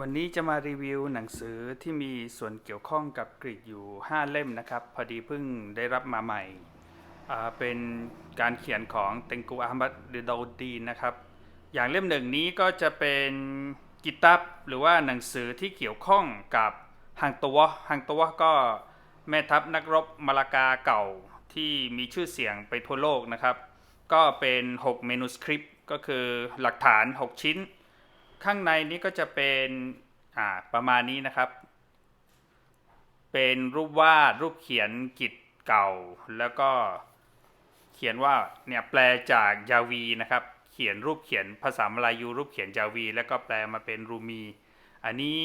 วันนี้จะมารีวิวหนังสือที่มีส่วนเกี่ยวข้องกับกรีกอยู่ 5 เล่มนะครับ พอดีเพิ่งได้รับมาใหม่ เป็นการเขียนของเตงกูอามัดเดดดีนนะครับ อย่างเล่มหนึ่งนี้ก็จะเป็นกิตับหรือว่าหนังสือที่เกี่ยวข้องกับฮังตัวฮังตัวก็แม่ทัพนักรบมาลากาเก่าที่มีชื่อเสียงไปทั่วโลกนะครับ ก็เป็น 6 เมนูสคริปต์ก็คือหลักฐาน 6 ชิ้น ข้างในนี้ก็จะเป็นอ่าประมาณนี้นะครับ เป็นรูปวาดรูปเขียนกิจเก่า แล้วก็เขียนว่าเนี่ยแปลจากยาวีนะครับ เขียนรูปเขียนภาษามลายูรูปเขียนยาวี แล้วก็แปลมาเป็นรูมี อันนี้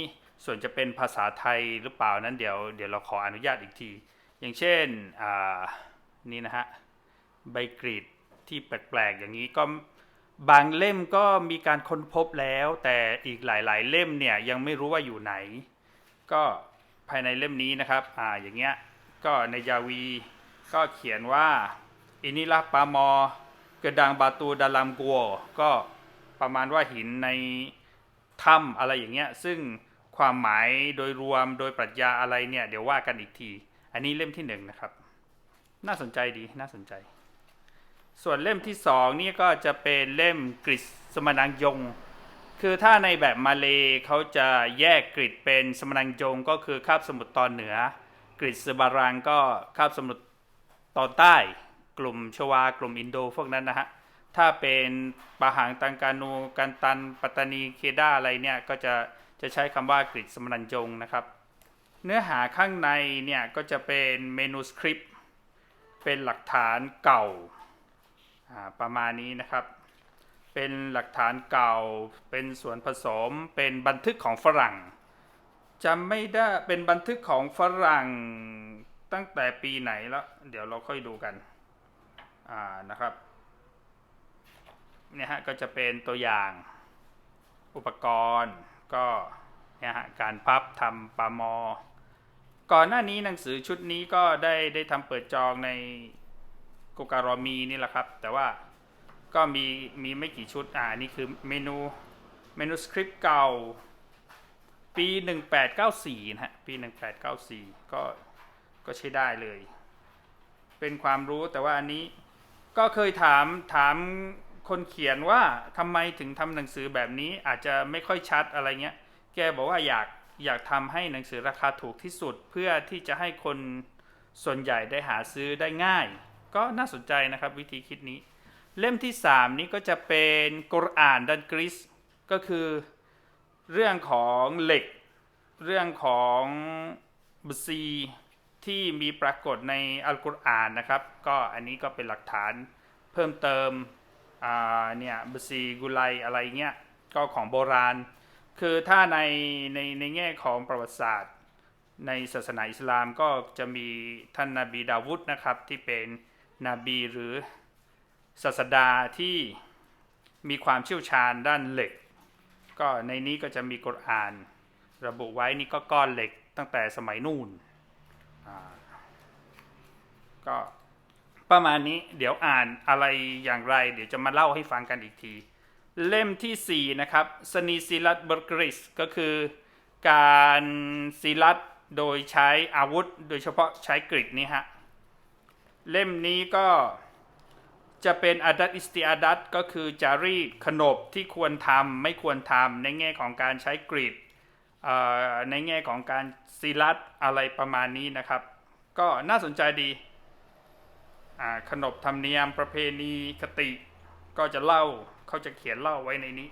ส่วนจะเป็นภาษาไทยหรือเปล่านั้นเดี๋ยวเดี๋ยวเราขออนุญาตอีกที อย่างเช่นอ่านี่นะฮะใบกรีดที่แปลกๆอย่างนี้ก็ บางเล่มก็มีการค้นพบแล้ว แต่อีกหลาย ๆ เล่มเนี่ยยังไม่รู้ว่าอยู่ไหน ก็ภายในเล่มนี้นะครับอ่าอย่างเงี้ยก็ในยาวีก็เขียนว่าอินิลาปามอกระดังบาตูดาลามกัวก็ประมาณว่าหินในถ้ำอะไรอย่างเงี้ยซึ่งความหมายโดยรวมโดยปรัชญาอะไรเนี่ยเดี๋ยวว่ากันอีกที อันนี้เล่มที่หนึ่งนะครับ น่าสนใจดีน่าสนใจ ส่วนเล่มที่สองนี่ก็จะเป็นเล่มกริชสมนังยง คือถ้าในแบบมาเลเขาจะแยกกริดเป็นสมนังยงก็คือคาบสมุทรตอนเหนือ กริชสบารังก็คาบสมุทรตอนใต้ กลุ่มชวากลุ่มอินโดพวกนั้นนะฮะถ้าเป็นปะหังตังกานูกันตันปัตตานีเคดาอะไรเนี่ยก็จะจะใช้คำว่ากริชสมนังยงนะครับ เนื้อหาข้างในเนี่ยก็จะเป็นเมนูสคริปต์เป็นหลักฐานเก่า ประมาณนี้นะครับ เป็นหลักฐานเก่า เป็นส่วนผสม เป็นบันทึกของฝรั่งจำไม่ได้ เป็นบันทึกของฝรั่งตั้งแต่ปีไหนแล้ว เดี๋ยวเราค่อยดูกัน อ่า นะครับ เนี่ยฮะ ก็จะเป็นตัวอย่างอุปกรณ์ ก็เนี่ยฮะ การพับทำปามอ ก่อนหน้านี้หนังสือชุดนี้ก็ได้ได้ทำเปิดจองใน โกการอมีนี่แหละครับ แต่ว่าก็มีมีไม่กี่ชุดอ่านี่คือเมนูเมนูสคริปต์เก่า ปี 1894นะฮะปี 1894 ก็ก็ใช้ได้เลย เป็นความรู้แต่ว่าอันนี้ก็เคยถามถามคนเขียนว่าทำไมถึงทำหนังสือแบบนี้อาจจะไม่ค่อยชัดอะไรเงี้ย แกบอกว่าอยากอยากทำให้หนังสือราคาถูกที่สุดเพื่อที่จะให้คนส่วนใหญ่ได้หาซื้อได้ง่าย ก็น่าสนใจนะครับวิธีคิดนี้ เล่มที่ 3 นี้ก็จะเป็นกุรอานดันกริสก็คือเรื่องของเหล็ก เรื่องของบซีที่มีปรากฏในอัลกุรอานนะครับ ก็อันนี้ก็เป็นหลักฐานเพิ่มเติมเนี่ยบซีกุไลอะไรเงี้ยก็ของโบราณ คือถ้าในในในแง่ของประวัติศาสตร์ ในศาสนาอิสลามก็จะมีท่านนาบีดาวุฒนะครับที่เป็น นบีหรือศาสดาที่มีความเชี่ยวชาญด้านเหล็ก ก็ในนี้ก็จะมีกุรอาน ระบุไว้นี่ก็ก้อนเหล็กตั้งแต่สมัยนู่นอ่าก็ประมาณนี้เดี๋ยวอ่านอะไรอย่างไร เดี๋ยวจะมาเล่าให้ฟังกันอีกที เล่มที่ 4 นะครับสนีซิลัตเบอร์กริสก็คือการซิลัตโดยใช้อาวุธโดยเฉพาะใช้กริดนี่ฮะ เล่มนี้ก็จะเป็นอาดัตอิสติอาดัตก็คือจารีตขนบที่ควรทำไม่ควรทำในแง่ของการใช้กรีดในแง่ของการซีลัดอะไรประมาณนี้นะครับ ก็น่าสนใจดีขนบธรรมเนียมประเพณีคติก็จะเล่าเขาจะเขียนเล่าไว้ในนี้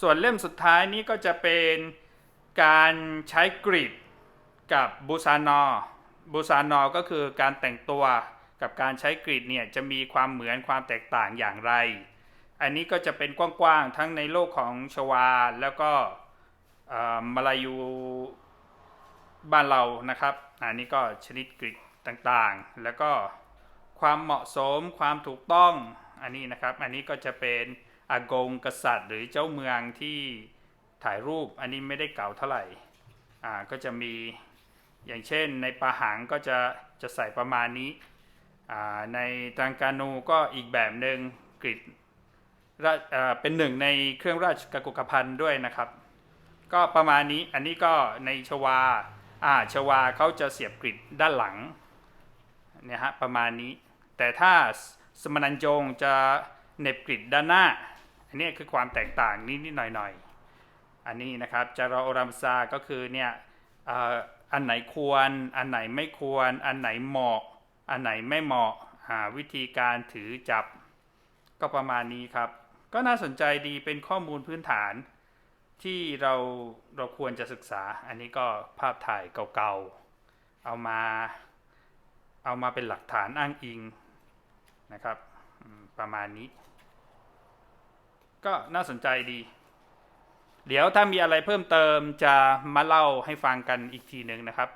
ส่วนเล่มสุดท้ายนี้ก็จะเป็นการใช้กรีดกับบูซานอบูซานอก็คือการแต่งตัว กับการใช้กรีดเนี่ยจะมีความเหมือนความแตกต่างอย่างไร อันนี้ก็จะเป็นกว้างๆทั้งในโลกของชวาแล้วก็มาลายูบ้านเรานะครับ อันนี้ก็ชนิดกรีดต่างๆ แล้วก็ความเหมาะสมความถูกต้องอันนี้นะครับ อันนี้ก็จะเป็นอากงกษัตริย์ หรือเจ้าเมืองที่ถ่ายรูป อันนี้ไม่ได้เก่าเท่าไหร่ อ่า ก็จะมี อย่างเช่นในปาหังก็จะจะใส่ประมาณนี้ ในตังกานูก็อีกแบบหนึ่งกรีดเป็นหนึ่งในเครื่องราชกกุกภัณฑ์ด้วยนะครับ ก็ประมาณนี้อันนี้ก็ในชวาอ่าชวาเขาจะเสียบกริดด้านหลังเนี่ยฮะประมาณนี้ แต่ถ้าสมนันจงจะเน็บกริดด้านหน้า อันนี้คือความแตกต่างนิดๆหน่อยๆ อันนี้นะครับจารอรัมซาก็คือเนี่ยอันไหนควร อันไหนไม่ควร อันไหนเหมาะ อันไหนไม่เหมาะอ่าวิธีการถือจับ ก็ประมาณนี้ครับ ก็น่าสนใจดีเป็นข้อมูลพื้นฐาน ที่เราเราควรจะศึกษา อันนี้ก็ภาพถ่ายเก่าๆ เอามาเอามาเป็นหลักฐานอ้างอิงนะครับ ประมาณนี้ ก็น่าสนใจดี เดี๋ยวถ้ามีอะไรเพิ่มเติมจะมาเล่าให้ฟังกันอีกทีหนึ่งนะครับ